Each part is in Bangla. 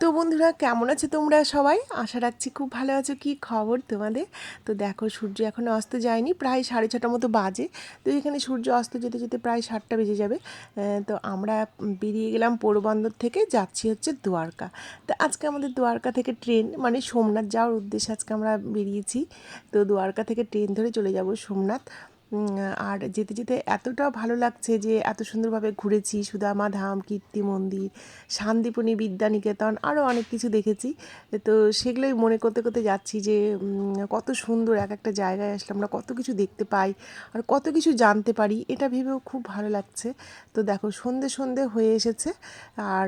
তো বন্ধুরা, কেমন আছো তোমরা সবাই? আশা রাখছি খুব ভালো আছো। কি খবর তোমাদের? তো দেখো, সূর্য এখন অস্ত যায়নি, প্রায় সাড়ে ছটার মতো বাজে। তো এখানে সূর্য অস্ত যেতে যেতে প্রায় সাতটা বেজে যাবে। তো আমরা বেরিয়ে গেলাম পোরবন্দর থেকে, যাচ্ছি হচ্ছে দ্বারকা। তো আজকে আমাদের দ্বারকা থেকে ট্রেন মানে সোমনাথ যাওয়ার উদ্দেশ্যে আজকে আমরা বেরিয়েছি। তো দ্বারকা থেকে ট্রেন ধরে চলে যাব সোমনাথ। আর যেতে যেতে এতটা ভালো লাগছে যে এত সুন্দরভাবে ঘুরেছি, সুদামা ধাম, কীর্তি মন্দির শান্তিপুনি বিদ্যানিকেতন আরও অনেক কিছু দেখেছি। তো সেগুলোই মনে করতে করতে যাচ্ছি যে কত সুন্দর এক একটা জায়গায় আসলে আমরা কত কিছু দেখতে পাই আর কত কিছু জানতে পারি, এটা ভেবেও খুব ভালো লাগছে। তো দেখো, সন্ধে সন্ধে হয়ে এসেছে আর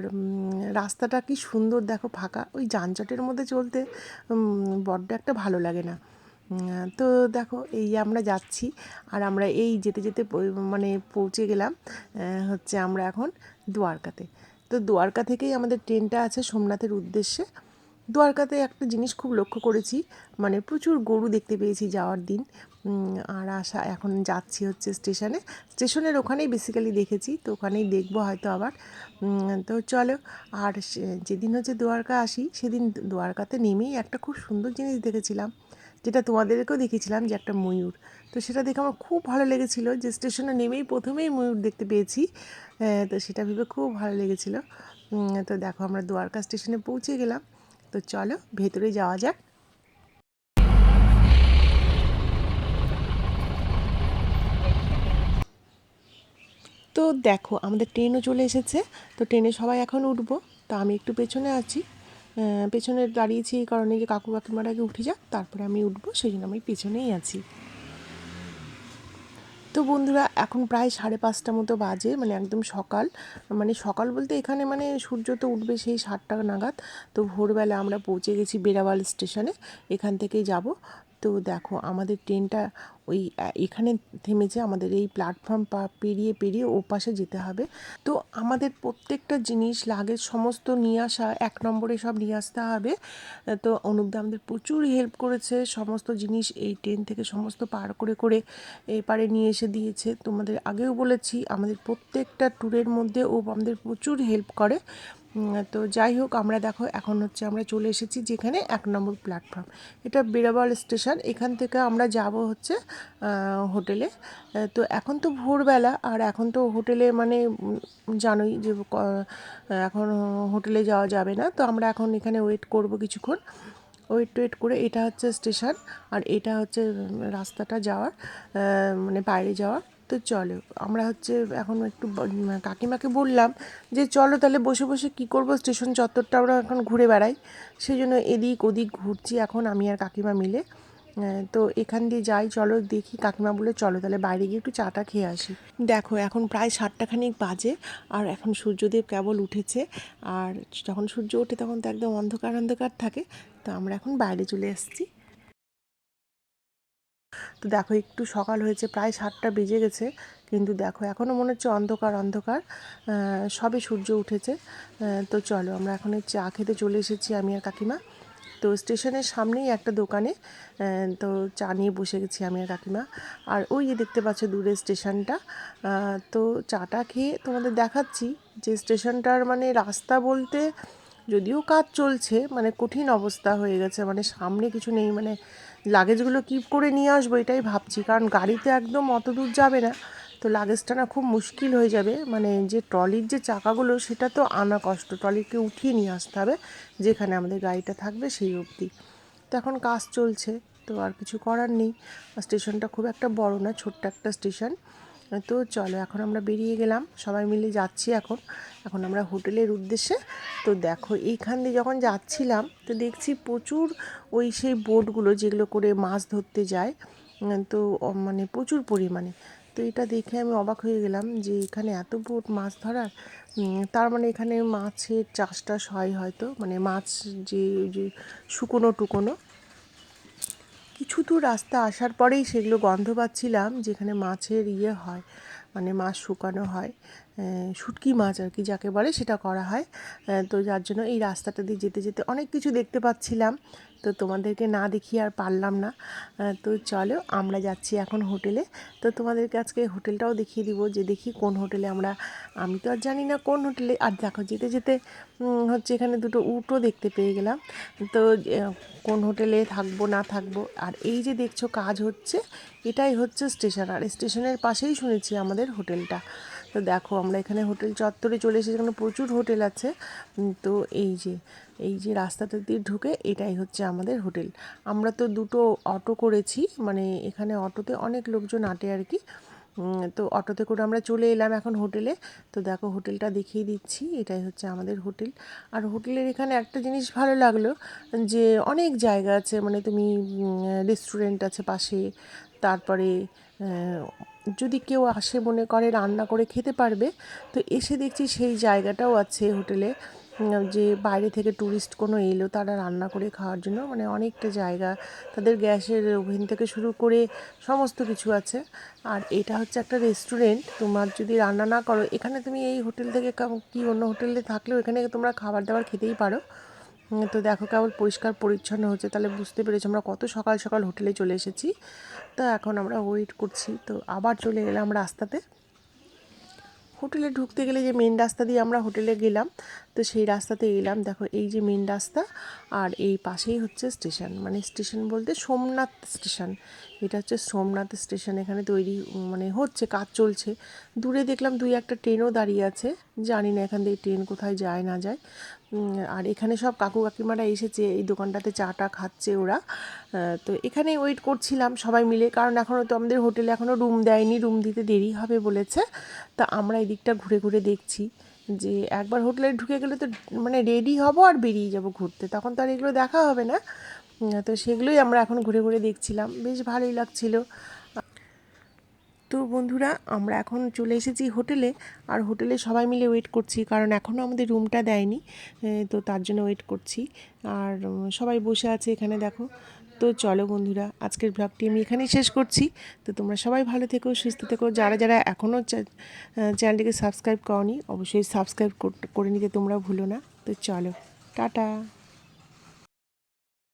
রাস্তাটা কি সুন্দর দেখো ফাঁকা, ওই যানজটের মধ্যে চলতে বড্ড একটা ভালো লাগে না। তো দেখো, এই আমরা যাচ্ছি, আর আমরা এই যেতে যেতে মানে পৌঁছে গেলাম হচ্ছে আমরা এখন দ্বারকাতে তো দ্বারকা থেকেই আমাদের ট্রেনটা আছে সোমনাথের উদ্দেশ্যে। দ্বারকাতে একটা জিনিস খুব লক্ষ্য করেছি মানে প্রচুর গরু দেখতে পেয়েছি যাওয়ার দিন। আর আসা, এখন যাচ্ছি হচ্ছে স্টেশনে। স্টেশনের ওখানেই বেসিক্যালি দেখেছি, তো ওখানেই দেখব হয়তো আবার। তো চলো, আর যেদিন হচ্ছে দ্বারকা আসি, সেদিন দ্বারকাতে নেমেই একটা খুব সুন্দর জিনিস দেখেছিলাম। যেটা তোমাদেরকেও দেখেছিলাম যে একটা ময়ূর। তো সেটা দেখে আমার খুব ভালো লেগেছিল যে স্টেশনে নেমেই প্রথমেই ময়ূর দেখতে পেয়েছি। তো সেটা ভেবে খুব ভালো লেগেছিল। তো দেখো আমরা দ্বারকা স্টেশনে পৌঁছে গেলাম। তো চলো ভেতরে যাওয়া যাক। তো দেখো আমাদের ট্রেনও চলে এসেছে। তো ট্রেনে সবাই এখন উঠবো। তো আমি একটু পেছনে আছি। পেছনে দাঁড়িয়েছি এই কারণে যে কাকু কাকিমার আগে উঠে যাক, তারপরে আমি উঠবো সেই জন্য আমি পেছনেই আছি। তো বন্ধুরা, এখন প্রায় সাড়ে পাঁচটা মতো বাজে মানে একদম সকাল। মানে সকাল বলতে এখানে মানে সূর্য তো উঠবে সেই সাতটা নাগাদ। তো ভোরবেলা আমরা পৌঁছে গেছি বেড়াওয়াল স্টেশনে, এখান থেকেই যাব। তো দেখো, আমাদের ট্রেনটা ওই এখানে থেমেছে আমাদের এই প্ল্যাটফর্ম পা, পেরিয়ে পেরিয়ে ও পাশে যেতে হবে। তো আমাদের প্রত্যেকটা জিনিস লাগে সমস্ত নিয়ে আসা, এক নম্বরে সব নিয়ে আসতে হবে। তো অনুপদা আমাদের প্রচুর হেল্প করেছে, সমস্ত জিনিস এই ট্রেন থেকে সমস্ত পার করে করে এপারে নিয়ে এসে দিয়েছে। তোমাদের আগেও বলেছি, আমাদের প্রত্যেকটা ট্যুরের মধ্যে ও আমাদের প্রচুর হেল্প করে। তো যাই হোক, আমরা দেখো, এখন হচ্ছে আমরা চলে এসেছি যেখানে এক নম্বর প্ল্যাটফর্ম এটা বেড়াবাল স্টেশন এখান থেকে আমরা যাব হচ্ছে হোটেলে। তো এখন তো ভোরবেলা, আর এখন তো হোটেলে মানে জানোই যে এখন হোটেলে যাওয়া যাবে না। তো আমরা এখন এখানে ওয়েট করব কিছুক্ষণ। ওয়েট টোয়েট করে এটা হচ্ছে স্টেশন আর এটা হচ্ছে রাস্তাটা যাওয়ার মানে বাইরে যাওয়ার। তো চলো। আমরা হচ্ছে এখন একটু কাকিমাকে বললাম যে, চলো তাহলে বসে বসে কি করব? স্টেশন চত্বরটা আমরা এখন ঘুরে বেড়াই। সেই জন্য এদিক ওদিক ঘুরছি এখন আমি আর কাকিমা মিলে। তো এখান দিয়ে যাই, চলো দেখি। কাকিমা বলে চলো তাহলে বাইরে গিয়ে একটু চাটা খেয়ে আসি। দেখো, এখন প্রায় সাতটা খানিক বাজে আর এখন সূর্যদেব কেবল উঠেছে। আর যখন সূর্য ওঠে তখন তো একদম অন্ধকার অন্ধকার থাকে। তো আমরা এখন বাইরে চলে এসেছি তো দেখো একটু সকাল হয়েছে, প্রায় সাতটা বেজে গেছে, কিন্তু দেখো এখনও মনে হচ্ছে অন্ধকার অন্ধকার সবে সূর্য উঠেছে। তো চলো আমরা এখন চা খেতে চলে এসেছি আমি আর কাকিমা। তো স্টেশনের সামনেই একটা দোকানে তো চা নিয়ে বসে গেছি আমি আর কাকিমা। আর ওই যে দেখতে পাচ্ছ দূরে স্টেশনটা তো চাটা খেয়ে তোমাদের দেখাচ্ছি যে স্টেশনটার মানে রাস্তা বলতে যদিও কাজ চলছে মানে কঠিন অবস্থা হয়ে গেছে মানে সামনে কিছু নেই মানে লাগেজগুলো কী করে নিয়ে আসব, এটাই ভাবছি। কারণ গাড়িতে একদম অত দূর যাবে না, তো লাগেজটা না খুব মুশকিল হয়ে যাবে। মানে যে ট্রলির যে চাকাগুলো, সেটা তো আনা কষ্ট। ট্রলিকে উঠিয়ে নিয়ে আসতে হবে, যেখানে আমাদের গাড়িটা থাকবে সেই অবধি। তো এখন কাজ চলছে, তো আর কিছু করার নেই। স্টেশনটা খুব একটা বড় না, ছোট্ট একটা স্টেশন। তো চলো, এখন আমরা বেরিয়ে গেলাম। সবাই মিলে যাচ্ছি এখন। এখন আমরা হোটেলের উদ্দেশ্যে। তো দেখো, এইখান দিয়ে যখন যাচ্ছিলাম, তো দেখছি প্রচুর ওই সেই বোটগুলো যেগুলো করে মাছ ধরতে যায় তো মানে প্রচুর পরিমাণে। তো এটা দেখে আমি অবাক হয়ে গেলাম যে এখানে এত বোট মাছ ধরার তার মানে এখানে মাছের চাষ টাস হয় হয়তো মানে মাছ যে যে শুকনো টুকোনো। কিছু দূর রাস্তা আসার পরেই সেগুলো গন্ধ পাচ্ছিলাম, যেখানে মাছের ইয়ে হয় মানে মাছ শুকানো হয় শুটকি মাছ আর কি যাকে বলে সেটা করা হয়। তো যার জন্য এই রাস্তাটা দিয়ে যেতে যেতে অনেক কিছু দেখতে পাচ্ছিলাম। তো তোমাদেরকে না দেখিয়ে আর পারলাম না। তো চলো আমরা যাচ্ছি এখন হোটেলে। তো তোমাদেরকে আজকে হোটেলটাও দেখিয়ে দিব যে দেখি কোন হোটেলে আমরা, আমি তো আর জানি না কোন হোটেলে। আর দেখো যেতে যেতে হচ্ছে এখানে দুটো উটো দেখতে পেয়ে গেলাম। তো কোন হোটেলে থাকব, না থাকব। আর এই যে দেখছ কাজ হচ্ছে, এটাই হচ্ছে স্টেশন। আর স্টেশনের পাশেই শুনেছি আমাদের হোটেলটা। তো দেখো, আমরা এখানে হোটেল চত্বরে চলে এসেছি, এখানে প্রচুর হোটেল আছে। তো এই যে এই যে রাস্তাটা দিয়ে ঢুকে এটাই হচ্ছে আমাদের হোটেল। আমরা তো দুটো অটো করেছি মানে এখানে অটোতে অনেক লোকজন আটে আর কি। তো অটোতে করে আমরা চলে এলাম এখন হোটেলে। তো দেখো, হোটেলটা দেখিয়ে দিচ্ছি, এটাই হচ্ছে আমাদের হোটেল। আর হোটেলের এখানে একটা জিনিস ভালো লাগল, যে অনেক জায়গা আছে মানে তুমি রেস্টুরেন্ট আছে পাশে, তারপরে যদি কেউ আসে মনে করে রান্না করে খেতে পারবে, তো এসে দেখছি সেই জায়গাটাও আছে হোটেলে। যে বাইরে থেকে ট্যুরিস্ট কোনো এলো তারা রান্না করে খাওয়ার জন্য মানে অনেকটা জায়গা। তাদের গ্যাসের ওভেন থেকে শুরু করে সমস্ত কিছু আছে। আর এটা হচ্ছে একটা রেস্টুরেন্ট, তোমার যদি রান্না না করো, এখানে তুমি এই হোটেল থেকে কি অন্য হোটেলে থাকলেও এখানে তোমরা খাবার দাবার খেতেই পারো। তো দেখো কেবল পরিষ্কার পরিচ্ছন্ন হচ্ছে, তাহলে বুঝতে পেরেছি আমরা কত সকাল সকাল হোটেলে চলে এসেছি। তো এখন আমরা ওয়েট করছি, তো আবার চলে এলাম রাস্তাতে। হোটেলে ঢুকতে গেলে যে মেন রাস্তা দিয়ে আমরা হোটেলে গেলাম, তো সেই রাস্তাতে এলাম। দেখো এই যে মেন রাস্তা, আর এই পাশেই হচ্ছে স্টেশন মানে স্টেশন বলতে সোমনাথ স্টেশন এটা হচ্ছে সোমনাথ স্টেশন এখানে তৈরি মানে হচ্ছে, কাজ চলছে। দূরে দেখলাম দুই একটা ট্রেনও দাঁড়িয়ে আছে। জানি না এখান থেকে ট্রেন কোথায় যায়, না যায়। আর এখানে সব কাকু কাকিমারা এসেছে, এই দোকানটাতে চাটা খাচ্ছে ওরা। তো এখানে ওয়েট করছিলাম সবাই মিলে, কারণ এখনও তো আমাদের হোটেলে এখনও রুম দেয়নি রুম দিতে দেরি হবে বলেছে। তা আমরা এদিকটা ঘুরে ঘুরে দেখছি যে একবার হোটেলে ঢুকে গেলে তো মানে রেডি হব আর বেরিয়ে যাব ঘুরতে, তখন তো আর এগুলো দেখা হবে না। তো সেগুলোই আমরা এখন ঘুরে ঘুরে দেখছিলাম, বেশ ভালোই লাগছিল। তো বন্ধুরা, আমরা এখন চলে এসেছি হোটেলে। আর হোটেলে সবাই মিলে ওয়েট করছি, কারণ এখনও আমাদের রুমটা দেয়নি। তো তার জন্য ওয়েট করছি। আর সবাই বসে আছে এখানে, দেখো। তো চলো বন্ধুরা, আজকের ব্লগটি আমি এখানেই শেষ করছি। তো তোমরা সবাই ভালো থেকো, সুস্থ থেকো। যারা যারা এখনও চ্যানেলটিকে সাবস্ক্রাইব করনি, অবশ্যই সাবস্ক্রাইব করে নিতে তোমরা ভুলো না। তো চলো, টাটা।